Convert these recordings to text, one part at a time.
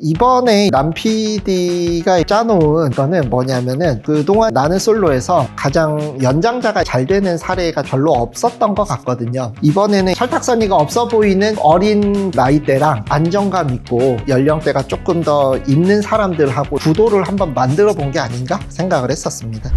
이번에 남 PD가 짜놓은 거는 뭐냐면은 그동안 나는 솔로에서 가장 연장자가 잘 되는 사례가 별로 없었던 것 같거든요. 이번에는 혈탁선이가 없어 보이는 어린 나이대랑 안정감 있고 연령대가 조금 더 있는 사람들하고 구도를 한번 만들어 본 게 아닌가 생각을 했었습니다.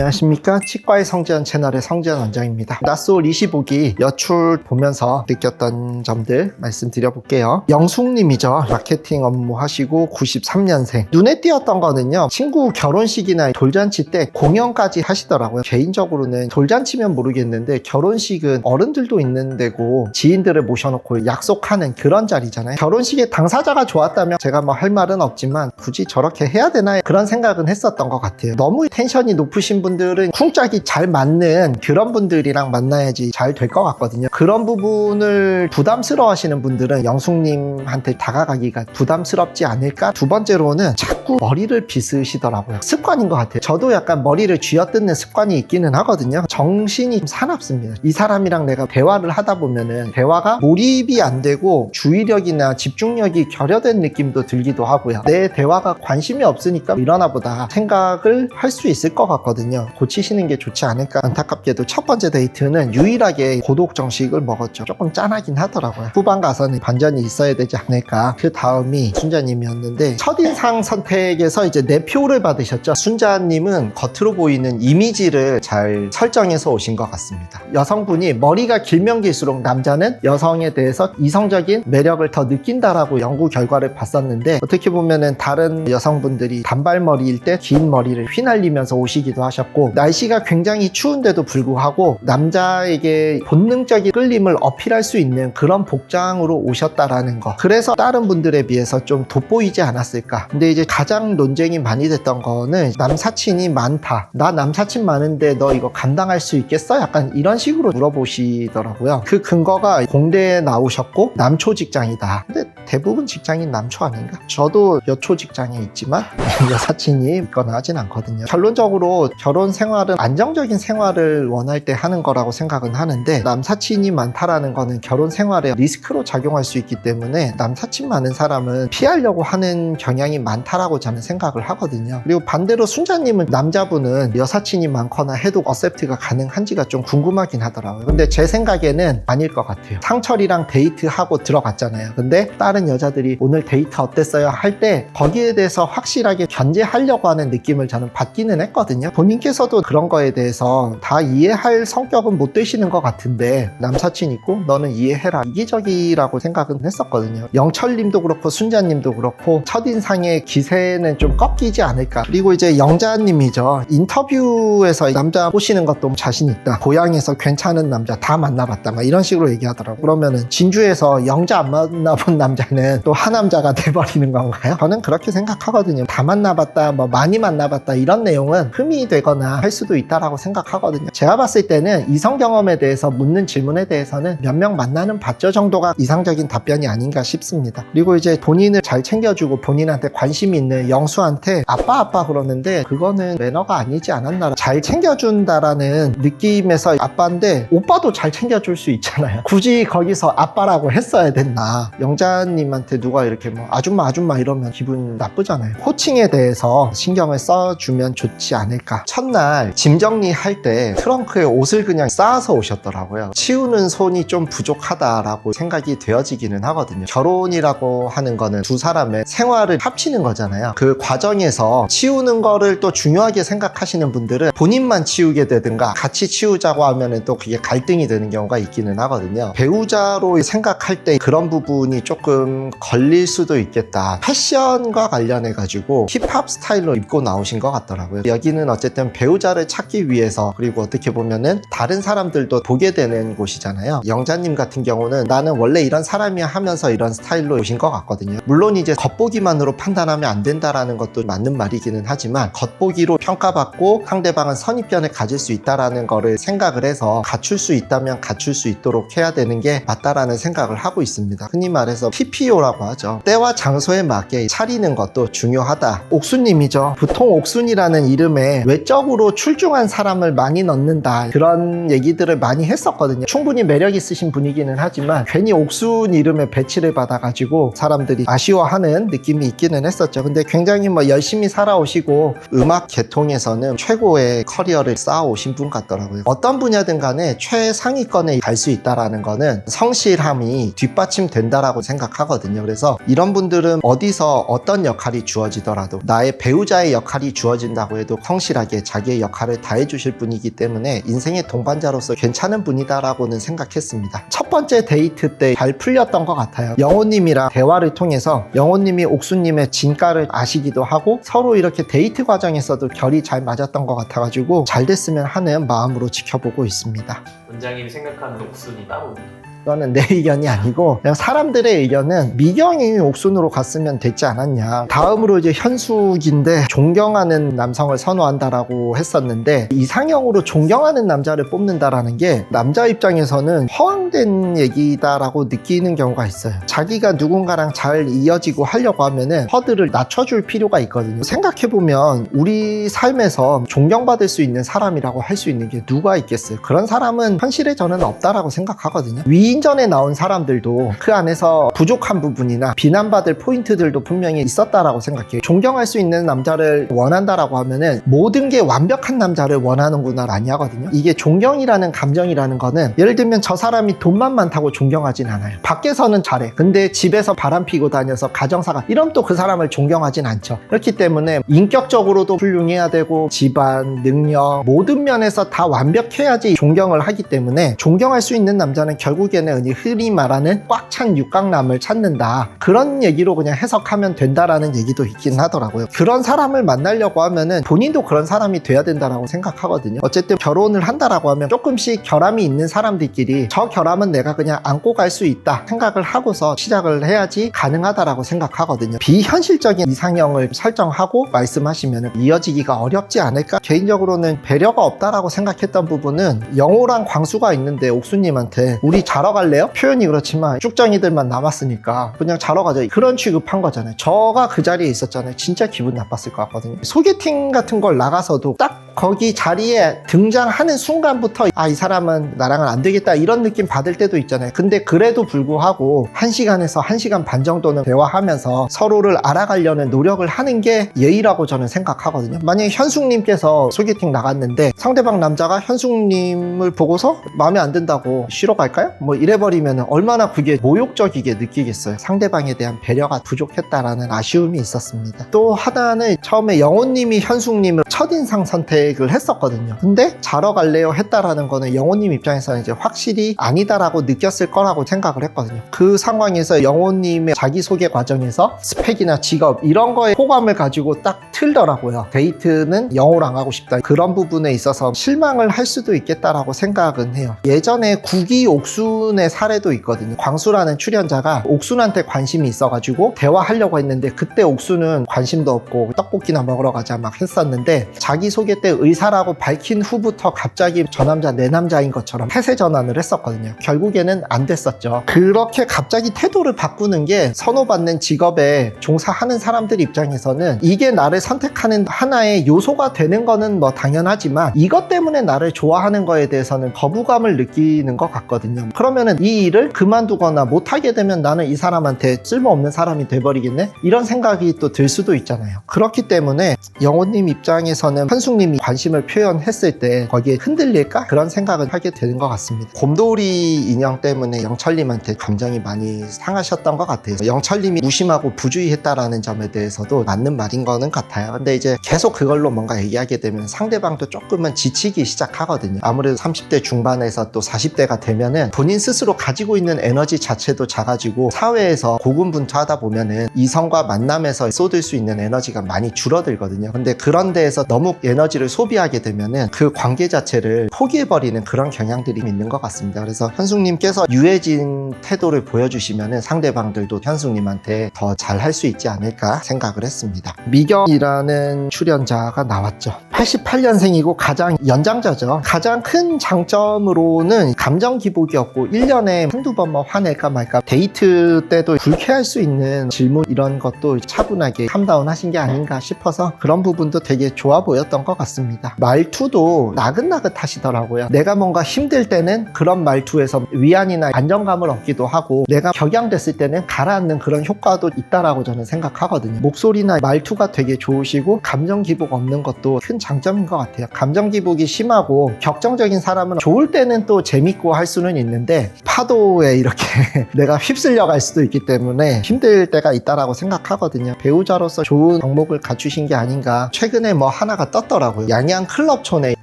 안녕하십니까? 치과의 성지현 채널의 성지현 원장입니다. 나솔 25기 여출 보면서 느꼈던 점들 말씀드려볼게요. 영숙님이죠. 마케팅 업무 하시고 93년생. 눈에 띄었던 거는요. 친구 결혼식이나 돌잔치 때 공연까지 하시더라고요. 개인적으로는 돌잔치면 모르겠는데 결혼식은 어른들도 있는 데고 지인들을 모셔놓고 약속하는 그런 자리잖아요. 결혼식에 당사자가 좋았다면 제가 뭐 할 말은 없지만 굳이 저렇게 해야 되나 그런 생각은 했었던 것 같아요. 너무 텐션이 높으신 분 들은 쿵짝이 잘 맞는 그런 분들이랑 만나야지 잘 될 것 같거든요. 그런 부분을 부담스러워 하시는 분들은 영숙님한테 다가가기가 부담스럽지 않을까? 두 번째로는 자꾸 머리를 빗으시더라고요. 습관인 것 같아요. 저도 약간 머리를 쥐어뜯는 습관이 있기는 하거든요. 정신이 좀 사납습니다. 이 사람이랑 내가 대화를 하다 보면은 대화가 몰입이 안 되고 주의력이나 집중력이 결여된 느낌도 들기도 하고요. 내 대화가 관심이 없으니까 이러나 보다 생각을 할 수 있을 것 같거든요. 고치시는 게 좋지 않을까 안타깝게도 첫 번째 데이트는 유일하게 고독 정식을 먹었죠. 조금 짠하긴 하더라고요. 후반 가서는 반전이 있어야 되지 않을까. 그 다음이 순자님이었는데 첫인상 선택에서 이제 내 표를 받으셨죠. 순자님은 겉으로 보이는 이미지를 잘 설정해서 오신 것 같습니다. 여성분이 머리가 길면 길수록 남자는 여성에 대해서 이성적인 매력을 더 느낀다라고 연구 결과를 봤었는데 어떻게 보면은 다른 여성분들이 단발머리일 때 긴 머리를 휘날리면서 오시기도 하셨 고 날씨가 굉장히 추운데도 불구하고 남자에게 본능적인 끌림을 어필할 수 있는 그런 복장으로 오셨다라는 거. 그래서 다른 분들에 비해서 좀 돋보이지 않았을까. 근데 이제 가장 논쟁이 많이 됐던 거는 남사친이 많다. 나 남사친 많은데 너 이거 감당할 수 있겠어? 약간 이런 식으로 물어보시더라고요. 그 근거가 공대에 나오셨고 남초 직장이다. 근데 대부분 직장이 남초 아닌가? 저도 여초 직장에 있지만 여사친이 있거나 하진 않거든요. 결론적으로 결혼 생활은 안정적인 생활을 원할 때 하는 거라고 생각은 하는데 남사친이 많다라는 거는 결혼 생활에 리스크로 작용할 수 있기 때문에 남사친 많은 사람은 피하려고 하는 경향이 많다라고 저는 생각을 하거든요. 그리고 반대로 순자님은 남자분은 여사친이 많거나 해도 어셉트가 가능한지가 좀 궁금하긴 하더라고요. 근데 제 생각에는 아닐 것 같아요. 상철이랑 데이트하고 들어갔잖아요. 근데 다른 여자들이 오늘 데이트 어땠어요? 할 때 거기에 대해서 확실하게 견제하려고 하는 느낌을 저는 받기는 했거든요. 본인 께서도 그런 거에 대해서 다 이해할 성격은 못 되시는 것 같은데 남사친 있고 너는 이해해라 이기적이라고 생각은 했었거든요. 영철님도 그렇고 순자님도 그렇고 첫인상의 기세는 좀 꺾이지 않을까. 그리고 이제 영자님이죠. 인터뷰에서 남자 꼬시는 것도 자신 있다. 고향에서 괜찮은 남자 다 만나봤다. 막 이런 식으로 얘기하더라고. 그러면은 진주에서 영자 안 만나본 남자는 또 하남자가 돼버리는 건가요? 저는 그렇게 생각하거든요. 다 만나봤다, 뭐 많이 만나봤다 이런 내용은 흠이 되거나 할 수도 있다라고 생각하거든요. 제가 봤을 때는 이성 경험에 대해서 묻는 질문에 대해서는 몇 명 만나는 봤죠 정도가 이상적인 답변이 아닌가 싶습니다. 그리고 이제 본인을 잘 챙겨주고 본인한테 관심 있는 영수한테 아빠 아빠 그러는데 그거는 매너가 아니지 않았나. 잘 챙겨준다라는 느낌에서 아빠인데 오빠도 잘 챙겨줄 수 있잖아요. 굳이 거기서 아빠라고 했어야 됐나. 영자님한테 누가 이렇게 뭐 아줌마 아줌마 이러면 기분 나쁘잖아요. 호칭에 대해서 신경을 써주면 좋지 않을까. 첫날 짐 정리할 때 트렁크에 옷을 그냥 쌓아서 오셨더라고요. 치우는 손이 좀 부족하다라고 생각이 되어지기는 하거든요. 결혼이라고 하는 거는 두 사람의 생활을 합치는 거잖아요. 그 과정에서 치우는 거를 또 중요하게 생각하시는 분들은 본인만 치우게 되든가 같이 치우자고 하면은 또 그게 갈등이 되는 경우가 있기는 하거든요. 배우자로 생각할 때 그런 부분이 조금 걸릴 수도 있겠다. 패션과 관련해 가지고 힙합 스타일로 입고 나오신 것 같더라고요. 여기는 어쨌든 배우자를 찾기 위해서 그리고 어떻게 보면은 다른 사람들도 보게 되는 곳이잖아요. 영자님 같은 경우는 나는 원래 이런 사람이야 하면서 이런 스타일로 오신 것 같거든요. 물론 이제 겉보기만으로 판단하면 안 된다라는 것도 맞는 말이기는 하지만 겉보기로 평가받고 상대방은 선입견을 가질 수 있다라는 거를 생각을 해서 갖출 수 있다면 갖출 수 있도록 해야 되는 게 맞다라는 생각을 하고 있습니다. 흔히 말해서 PPO라고 하죠. 때와 장소에 맞게 차리는 것도 중요하다. 옥수님이죠. 보통 옥순이라는 이름에 외적 으로 출중한 사람을 많이 넣는다. 그런 얘기들을 많이 했었거든요. 충분히 매력 있으신 분이기는 하지만 괜히 옥순 이름에 배치를 받아가지고 사람들이 아쉬워하는 느낌이 있기는 했었죠. 근데 굉장히 뭐 열심히 살아오시고 음악 계통에서는 최고의 커리어를 쌓아오신 분 같더라고요. 어떤 분야든 간에 최상위권에 갈 수 있다라는 거는 성실함이 뒷받침된다라고 생각하거든요. 그래서 이런 분들은 어디서 어떤 역할이 주어지더라도 나의 배우자의 역할이 주어진다고 해도 성실하 게 자기의 역할을 다해 주실 분이기 때문에 인생의 동반자로서 괜찮은 분이다라고는 생각했습니다. 첫 번째 데이트 때 잘 풀렸던 것 같아요. 영호님이랑 대화를 통해서 영호님이 옥수님의 진가를 아시기도 하고 서로 이렇게 데이트 과정에서도 결이 잘 맞았던 것 같아가지고 잘 됐으면 하는 마음으로 지켜보고 있습니다. 원장님이 생각하는 옥순이 따로 이거는 내 의견이 아니고 그냥 사람들의 의견은 미경이 옥순으로 갔으면 됐지 않았냐. 다음으로 이제 현숙인데 존경하는 남성을 선호한다라고 했었는데 이상형으로 존경하는 남자를 뽑는다라는 게 남자 입장에서는 허황된 얘기다라고 느끼는 경우가 있어요. 자기가 누군가랑 잘 이어지고 하려고 하면은 허들을 낮춰줄 필요가 있거든요. 생각해보면 우리 삶에서 존경받을 수 있는 사람이라고 할 수 있는 게 누가 있겠어요? 그런 사람은 현실에 저는 없다라고 생각하거든요. 위 인전에 나온 사람들도 그 안에서 부족한 부분이나 비난받을 포인트들도 분명히 있었다라고 생각해요. 존경할 수 있는 남자를 원한다라고 하면은 모든 게 완벽한 남자를 원하는구나 아니하거든요. 이게 존경이라는 감정이라는 거는 예를 들면 저 사람이 돈만 많다고 존경하진 않아요. 밖에서는 잘해. 근데 집에서 바람 피고 다녀서 가정사가 이러면 또 그 사람을 존경하진 않죠. 그렇기 때문에 인격적으로도 훌륭해야 되고 집안, 능력 모든 면에서 다 완벽해야지 존경을 하기 때문에 존경할 수 있는 남자는 결국에 는 흔히 흔히 말하는 꽉 찬 육강남을 찾는다. 그런 얘기로 그냥 해석하면 된다라는 얘기도 있긴 하더라고요. 그런 사람을 만나려고 하면은 본인도 그런 사람이 돼야 된다라고 생각하거든요. 어쨌든 결혼을 한다라고 하면 조금씩 결함이 있는 사람들끼리 저 결함은 내가 그냥 안고 갈 수 있다 생각을 하고서 시작을 해야지 가능하다라고 생각하거든요. 비현실적인 이상형을 설정하고 말씀하시면 이어지기가 어렵지 않을까? 개인적으로는 배려가 없다라고 생각했던 부분은 영호랑 광수가 있는데 옥수님한테 우리 자러 갈래요? 표현이 그렇지만 쭉정이들만 남았으니까 그냥 자러 가자 그런 취급한 거잖아요. 저가 그 자리에 있었잖아요. 진짜 기분 나빴을 것 같거든요. 소개팅 같은 걸 나가서도 딱 거기 자리에 등장하는 순간부터 아 이 사람은 나랑은 안 되겠다 이런 느낌 받을 때도 있잖아요. 근데 그래도 불구하고 1시간에서 1시간 반 정도는 대화하면서 서로를 알아가려는 노력을 하는 게 예의라고 저는 생각하거든요. 만약에 현숙님께서 소개팅 나갔는데 상대방 남자가 현숙님을 보고서 마음에 안 든다고 쉬러 갈까요? 뭐 이래버리면 얼마나 그게 모욕적이게 느끼겠어요. 상대방에 대한 배려가 부족했다라는 아쉬움이 있었습니다. 또 하나는 처음에 영호님이 현숙님을 첫인상 선택을 했었거든요. 근데 자러 갈래요 했다라는 거는 영호님 입장에서는 이제 확실히 아니다라고 느꼈을 거라고 생각을 했거든요. 그 상황에서 영호님의 자기소개 과정에서 스펙이나 직업 이런 거에 호감을 가지고 딱 틀더라고요. 데이트는 영호랑 하고 싶다. 그런 부분에 있어서 실망을 할 수도 있겠다라고 생각은 해요. 예전에 구기 옥 순의 사례도 있거든요. 광수라는 출연자가 옥순한테 관심이 있어가지고 대화하려고 했는데 그때 옥순은 관심도 없고 떡볶이나 먹으러 가자 막 했었는데 자기소개 때 의사라고 밝힌 후부터 갑자기 저 남자 내 남자인 것처럼 태세 전환을 했었거든요. 결국에는 안 됐었죠. 그렇게 갑자기 태도를 바꾸는 게 선호받는 직업에 종사하는 사람들 입장에서는 이게 나를 선택하는 하나의 요소가 되는 거는 뭐 당연하지만 이것 때문에 나를 좋아하는 거에 대해서는 거부감을 느끼는 것 같거든요. 그러면 은 이 일을 그만두거나 못하게 되면 나는 이 사람한테 쓸모없는 사람이 돼버리겠네? 이런 생각이 또 들 수도 있잖아요. 그렇기 때문에 영호님 입장에서는 현숙님이 관심을 표현했을 때 거기에 흔들릴까? 그런 생각을 하게 되는 것 같습니다. 곰돌이 인형 때문에 영철님한테 감정이 많이 상하셨던 것 같아요. 영철님이 무심하고 부주의했다라는 점에 대해서도 맞는 말인 거는 같아요. 근데 이제 계속 그걸로 뭔가 얘기하게 되면 상대방도 조금은 지치기 시작하거든요. 아무래도 30대 중반에서 또 40대가 되면은 본인 스스로 가지고 있는 에너지 자체도 작아지고 사회에서 고군분투하다 보면은 이성과 만남에서 쏟을 수 있는 에너지가 많이 줄어들거든요. 근데 그런 데에서 너무 에너지를 소비하게 되면은 그 관계 자체를 포기해버리는 그런 경향들이 있는 것 같습니다. 그래서 현숙님께서 유해진 태도를 보여주시면은 상대방들도 현숙님한테 더 잘 할 수 있지 않을까 생각을 했습니다. 미경이라는 출연자가 나왔죠. 88년생이고 가장 연장자죠. 가장 큰 장점으로는 감정 기복이었고 1년에 한두 번뭐 화낼까 말까 데이트 때도 불쾌할 수 있는 질문 이런 것도 차분하게 캄다운 하신 게 아닌가 싶어서 그런 부분도 되게 좋아 보였던 것 같습니다. 말투도 나긋나긋 하시더라고요. 내가 뭔가 힘들 때는 그런 말투에서 위안이나 안정감을 얻기도 하고 내가 격양됐을 때는 가라앉는 그런 효과도 있다라고 저는 생각하거든요. 목소리나 말투가 되게 좋으시고 감정 기복 없는 것도 큰 장점인 것 같아요. 감정 기복이 심하고 격정적인 사람은 좋을 때는 또 재밌고 할 수는 있는데 파도에 이렇게 내가 휩쓸려 갈 수도 있기 때문에 힘들 때가 있다라고 생각하거든요. 배우자로서 좋은 덕목을 갖추신 게 아닌가. 최근에 뭐 하나가 떴더라고요. 양양 클럽촌에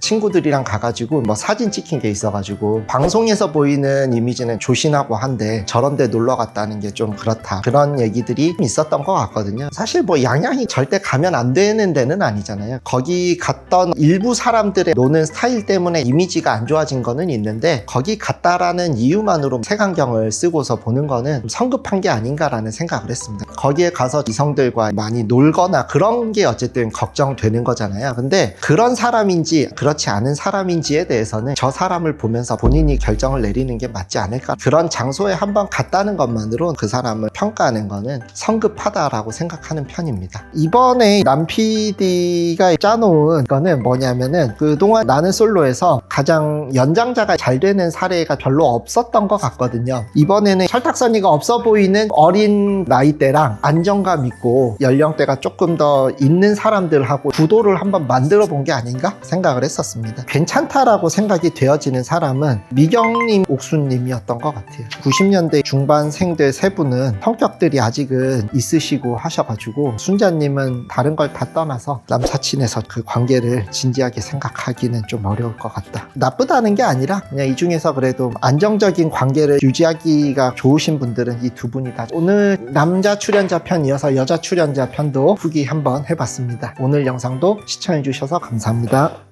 친구들이랑 가가지고 뭐 사진 찍힌 게 있어가지고 방송에서 보이는 이미지는 조신하고 한데 저런데 놀러 갔다는 게 좀 그렇다. 그런 얘기들이 있었던 것 같거든요. 사실 뭐 양양이 절대 가면 안 되는 데는 아니잖아요. 거기 갔던 일부 사람들의 노는 스타일 때문에 이미지가 안 좋아진 거는 있는데 거기 갔다라는 이유 만으로 색안경을 쓰고서 보는 거는 좀 성급한 게 아닌가라는 생각을 했습니다. 거기에 가서 이성들과 많이 놀거나 그런 게 어쨌든 걱정되는 거잖아요. 근데 그런 사람인지 그렇지 않은 사람인지에 대해서는 저 사람을 보면서 본인이 결정을 내리는 게 맞지 않을까. 그런 장소에 한번 갔다는 것만으로 그 사람을 평가하는 거는 성급하다라고 생각하는 편입니다. 이번에 남 PD가 짜놓은 거는 뭐냐면은 그동안 나는 솔로에서 가장 연장자가 잘 되는 사례가 별로 없 었던 것 같거든요. 이번에는 혈탁선이가 없어 보이는 어린 나이대랑 안정감 있고 연령대가 조금 더 있는 사람들하고 구도를 한번 만들어 본 게 아닌가 생각을 했었습니다. 괜찮다라고 생각이 되어지는 사람은 미경님, 옥수님이었던 것 같아요. 90년대 중반생들 세 분은 성격들이 아직은 있으시고 하셔가지고 순자님은 다른 걸 다 떠나서 남사친에서 그 관계를 진지하게 생각하기는 좀 어려울 것 같다. 나쁘다는 게 아니라 그냥 이 중에서 그래도 안정 적인 관계를 유지하기가 좋으신 분들은 이 두 분이다. 오늘 남자 출연자 편 이어서 여자 출연자 편도 후기 한번 해봤습니다. 오늘 영상도 시청해주셔서 감사합니다.